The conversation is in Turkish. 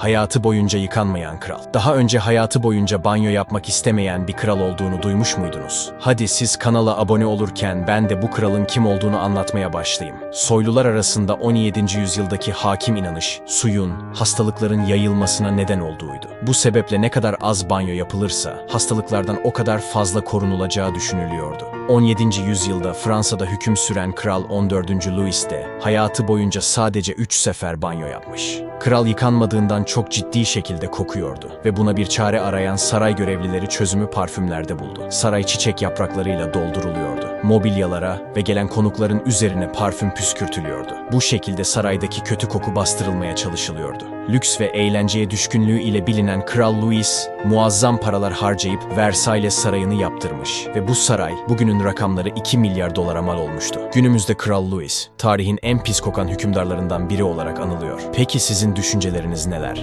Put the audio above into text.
Hayatı boyunca yıkanmayan kral. Daha önce hayatı boyunca banyo yapmak istemeyen bir kral olduğunu duymuş muydunuz? Hadi siz kanala abone olurken ben de bu kralın kim olduğunu anlatmaya başlayayım. Soylular arasında 17. yüzyıldaki hakim inanış, suyun, hastalıkların yayılmasına neden olduğuydu. Bu sebeple ne kadar az banyo yapılırsa, hastalıklardan o kadar fazla korunulacağı düşünülüyordu. 17. yüzyılda Fransa'da hüküm süren Kral 14. Louis de hayatı boyunca sadece 3 sefer banyo yapmış. Kral yıkanmadığından çok ciddi şekilde kokuyordu ve buna bir çare arayan saray görevlileri çözümü parfümlerde buldu. Saray çiçek yapraklarıyla dolduruluyordu. Mobilyalara ve gelen konukların üzerine parfüm püskürtülüyordu. Bu şekilde saraydaki kötü koku bastırılmaya çalışılıyordu. Lüks ve eğlenceye düşkünlüğü ile bilinen Kral Louis, muazzam paralar harcayıp Versailles Sarayı'nı yaptırmış ve bu saray bugünün rakamları 2 milyar dolara mal olmuştu. Günümüzde Kral Louis, tarihin en pis kokan hükümdarlarından biri olarak anılıyor. Peki sizin düşünceleriniz neler?